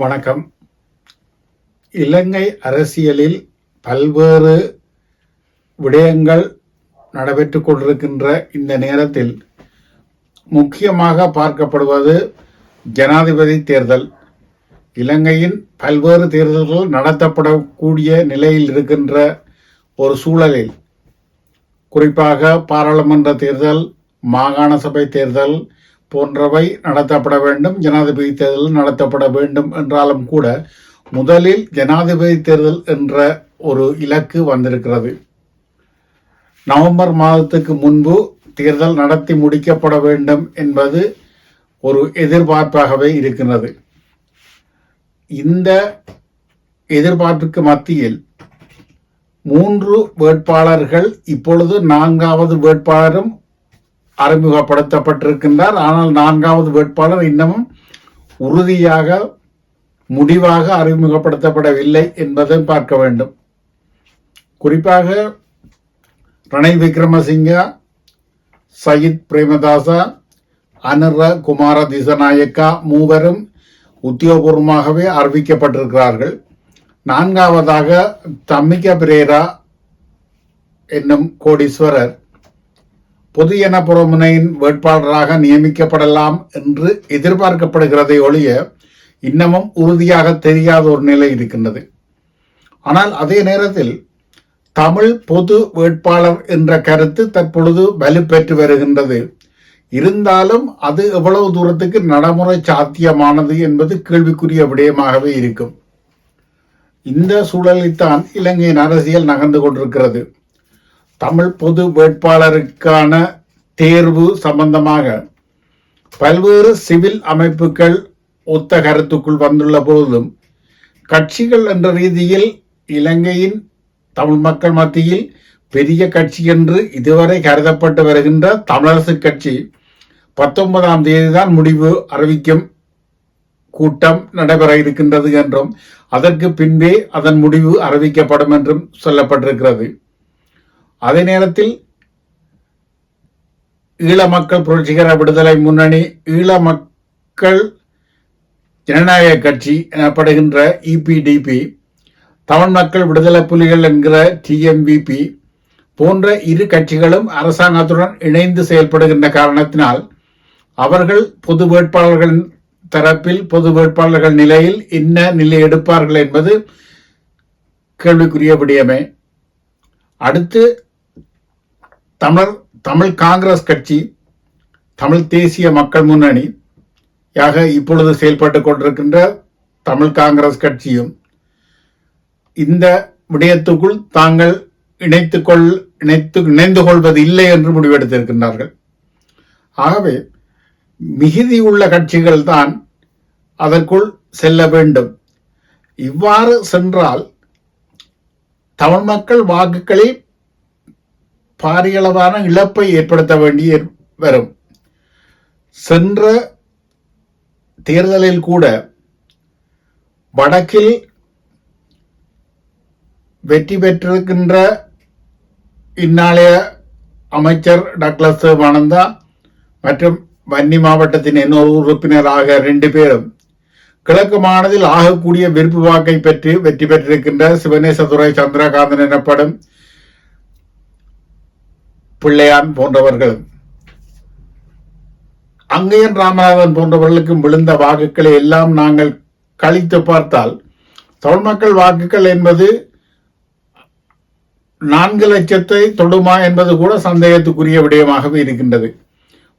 வணக்கம். இலங்கை அரசியலில் பல்வேறு விடயங்கள் நடைபெற்று கொண்டிருக்கின்ற இந்த நேரத்தில் முக்கியமாக பார்க்கப்படுவது ஜனாதிபதி தேர்தல். இலங்கையின் பல்வேறு தேர்தல்கள் நடத்தப்படக்கூடிய நிலையில் இருக்கின்ற ஒரு சூழலில் குறிப்பாக பாராளுமன்ற தேர்தல் மாகாண சபை தேர்தல் போன்றவை நடத்தப்பட வேண்டும். ஜனாதிபதி தேர்தல் நடத்தப்பட வேண்டும் என்றாலும் கூட முதலில் ஜனாதிபதி தேர்தல் என்ற ஒரு இலக்கு வந்திருக்கிறது. நவம்பர் மாதத்துக்கு முன்பு தேர்தல் நடத்தி முடிக்கப்பட வேண்டும் என்பது ஒரு எதிர்பார்ப்பாகவே இருக்கின்றது. இந்த எதிர்பார்ப்புக்கு மத்தியில் மூன்று வேட்பாளர்கள் இப்பொழுது நான்காவது வேட்பாளரும் அறிமுகப்படுத்தப்பட்டிருக்கின்றார். ஆனால் நான்காவது வேட்பாளர் இன்னமும் உறுதியாக முடிவாக அறிமுகப்படுத்தப்படவில்லை என்பதை பார்க்க வேண்டும். குறிப்பாக ரணில் விக்ரமசிங்கா சயித் பிரேமதாசா அனுர குமார திசநாயக்கா மூவரும் உத்தியோகபூர்வமாகவே அறிவிக்கப்பட்டிருக்கிறார்கள். நான்காவதாக தம்மிக பிரேரா என்னும் கோடீஸ்வரர் பொது என புறமுனையின் வேட்பாளராக நியமிக்கப்படலாம் என்று எதிர்பார்க்கப்படுகிறதை ஒழிய இன்னமும் உறுதியாக தெரியாத ஒரு நிலை இருக்கின்றது. ஆனால் அதே நேரத்தில் தமிழ் பொது வேட்பாளர் என்ற கருத்து தற்பொழுது வலுப்பெற்று வருகின்றது. இருந்தாலும் அது எவ்வளவு தூரத்துக்கு நடைமுறை சாத்தியமானது என்பது கேள்விக்குரிய விடயமாகவே இருக்கும். இந்த சூழலில்தான் இலங்கையின் அரசியல் நகர்ந்து கொண்டிருக்கிறது. தமிழ் பொது வேட்பாளருக்கான தேர்வு சம்பந்தமாக பல்வேறு சிவில் அமைப்புகள் ஒத்த கருத்துக்குள் வந்துள்ள போதும் கட்சிகள் என்ற ரீதியில் இலங்கையின் தமிழ் மக்கள் மத்தியில் பெரிய கட்சி என்று இதுவரை கருதப்பட்டு வருகின்ற தமிழரசு கட்சி பத்தொன்பதாம் தேதி தான் முடிவு அறிவிக்கும் கூட்டம் நடைபெற இருக்கின்றது என்றும் அதற்கு பின்பே அதன் முடிவு அறிவிக்கப்படும் என்றும் சொல்லப்பட்டிருக்கிறது. அதே நேரத்தில் ஈழ மக்கள் புரட்சிகர விடுதலை முன்னணி ஈழ மக்கள் ஜனநாயக கட்சி எனப்படுகின்ற இபிடிபி தமிழ் மக்கள் விடுதலை புலிகள் என்கிற டிஎம்விபி போன்ற இரு கட்சிகளும் அரசாங்கத்துடன் இணைந்து செயல்படுகின்ற காரணத்தினால் அவர்கள் பொது வேட்பாளர்கள் தரப்பில் பொது வேட்பாளர்கள் நிலையில் என்ன நிலை எடுப்பார்கள் என்பது கேள்விக்குரிய விடயமே. அடுத்து தமிழர் தமிழ் காங்கிரஸ் கட்சி தமிழ் தேசிய மக்கள் முன்னணி யாக இப்பொழுது செயல்பட்டு கொண்டிருக்கின்ற தமிழ் காங்கிரஸ் கட்சியும் இந்த விடயத்துக்குள் தாங்கள் இணைத்துக்கொள் இணைத்து இணைந்து கொள்வது இல்லை என்று முடிவெடுத்திருக்கின்றார்கள். ஆகவே மிகுதி உள்ள கட்சிகள் தான் அதற்குள் செல்ல வேண்டும். இவ்வாறு சென்றால் தமிழ் மக்கள் வாக்குகளில் பாரியளவான இழப்பை ஏற்படுத்த வேண்டிய வரும். சென்ற தேர்தலில் கூட வடக்கில் வெற்றி பெற்றிருக்கின்ற இந்நாளைய அமைச்சர் டக்ளஸ் தேவானந்தா மற்றும் வன்னி மாவட்டத்தின் இன்னொரு உறுப்பினராக ரெண்டு பேரும் கிழக்கு மாநிலத்தில் ஆகக்கூடிய விருப்பு வாக்கை பெற்று வெற்றி பெற்றிருக்கின்ற சிவனேசதுரை சந்திரகாந்தன் எனப்படும் பிள்ளையான் போன்றவர்களும் அங்கையன் ராமநாதன் போன்றவர்களுக்கும் விழுந்த வாக்குகளை எல்லாம் நாங்கள் கழித்து பார்த்தால் தமிழ் மக்கள் வாக்குகள் என்பது நான்கு லட்சத்தை தொடுமா என்பது கூட சந்தேகத்துக்குரிய விடயமாகவே இருக்கின்றது.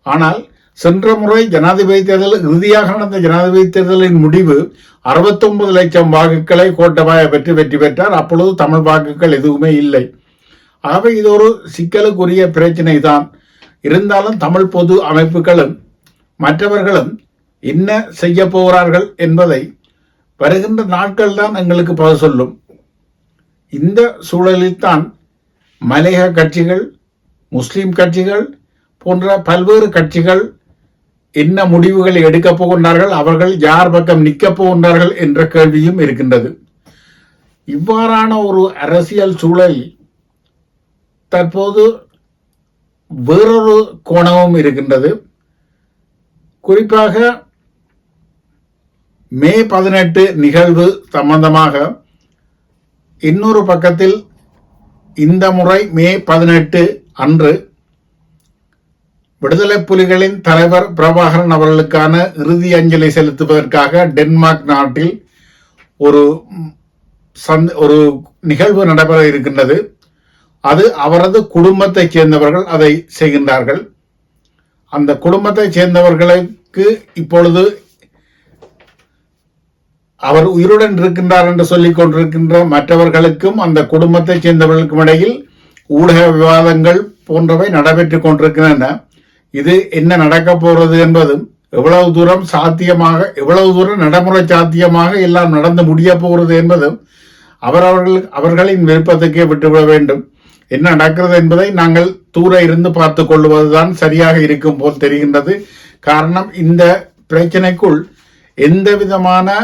ஆனால் சென்ற முறை ஜனாதிபதி தேர்தல் இறுதியாக நடந்த ஜனாதிபதி தேர்தலின் முடிவு அறுபத்தொன்பது லட்சம் வாக்குகளை கோட்டபாய பெற்று வெற்றி பெற்றார். அப்பொழுது தமிழ் வாக்குகள் எதுவுமே இல்லை. ஆகவே இது ஒரு சிக்கலுக்குரிய பிரச்சனை தான் இருந்தாலும் தமிழ் பொது அமைப்புகளும் மற்றவர்களும் என்ன செய்ய போகிறார்கள் என்பதை வருகின்ற நாட்கள் தான் எங்களுக்கு பதில் சொல்லும். இந்த சூழலில்தான் மலையக கட்சிகள் முஸ்லீம் கட்சிகள் போன்ற பல்வேறு கட்சிகள் என்ன முடிவுகளை எடுக்கப் போகின்றார்கள் அவர்கள் யார் பக்கம் நிற்கப் போகின்றார்கள் என்ற கேள்வியும் இருக்கின்றது. இவ்வாறான ஒரு அரசியல் சூழல் தற்போது வேறொரு கோணமும் இருக்கின்றது. குறிப்பாக மே பதினெட்டு நிகழ்வு சம்பந்தமாக இன்னொரு பக்கத்தில் இந்த முறை மே பதினெட்டு அன்று விடுதலை புலிகளின் தலைவர் பிரபாகரன் அவர்களுக்கான இறுதி அஞ்சலி செலுத்துவதற்காக டென்மார்க் நாட்டில் ஒரு சந்த் ஒரு நிகழ்வு நடைபெற இருக்கின்றது. அது அவரது குடும்பத்தைச் சேர்ந்தவர்கள் அதை செய்கின்றார்கள். அந்த குடும்பத்தைச் சேர்ந்தவர்களுக்கு இப்பொழுது அவர் உயிருடன் இருக்கின்றார் என்று சொல்லிக் கொண்டிருக்கின்ற மற்றவர்களுக்கும் அந்த குடும்பத்தைச் சேர்ந்தவர்களுக்கும் இடையில் ஊடக விவாதங்கள் போன்றவை நடைபெற்றுக் கொண்டிருக்கின்றன. இது என்ன நடக்கப் போகிறது என்பதும் எவ்வளவு தூரம் சாத்தியமாக எவ்வளவு தூரம் நடைமுறை சாத்தியமாக எல்லாம் நடந்து முடிய போகிறது என்பதும் அவரவர்கள் அவர்களின் விருப்பத்துக்கே விட்டுவிட வேண்டும். என்ன நடக்கிறது என்பதை நாங்கள் தூர இருந்து பார்த்து கொள்வதுதான் சரியாக இருக்கும் போல் தெரிகின்றது. காரணம் இந்த பிரச்சனைக்குள் எந்த விதமான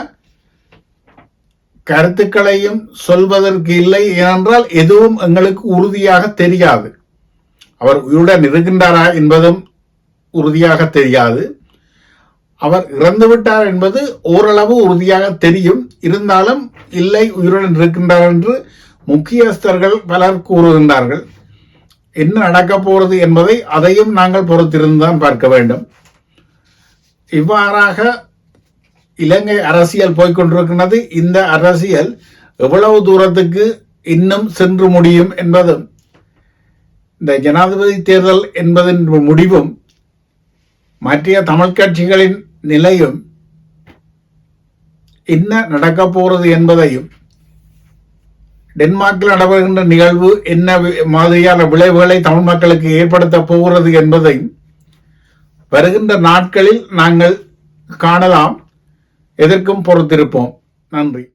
கருத்துக்களையும் சொல்வதற்கு இல்லை. ஏனென்றால் எதுவும் எங்களுக்கு உறுதியாக தெரியாது. அவர் உயிருடன் இருக்கின்றாரா என்பதும் உறுதியாக தெரியாது. அவர் இறந்து விட்டார் என்பது ஓரளவு உறுதியாக தெரியும். இருந்தாலும் இல்லை உயிருடன் இருக்கின்றார் என்று முக்கியஸ்தர்கள் பலர் கூறுகின்றார்கள். என்ன நடக்கப் போகிறது என்பதை அதையும் நாங்கள் பொறுத்திருந்துதான் பார்க்க வேண்டும். இவ்வாறாக இலங்கை அரசியல் போய்கொண்டிருக்கின்றது இந்த அரசியல் எவ்வளவு தூரத்துக்கு இன்னும் சென்று முடியும் என்பதும் இந்த ஜனாதிபதி தேர்தல் என்பதன் முடிவும் மற்ற தமிழ் கட்சிகளின் நிலையும் என்ன நடக்கப் போகிறது என்பதையும் டென்மார்க்கில் நடைபெறுகின்ற நிகழ்வு என்ன மாதிரியான விளைவுகளை தமிழ் மக்களுக்கு ஏற்படுத்த போகிறது என்பதை வருகின்ற நாட்களில் நாங்கள் காணலாம். எதற்கும் பொறுத்திருப்போம். நன்றி.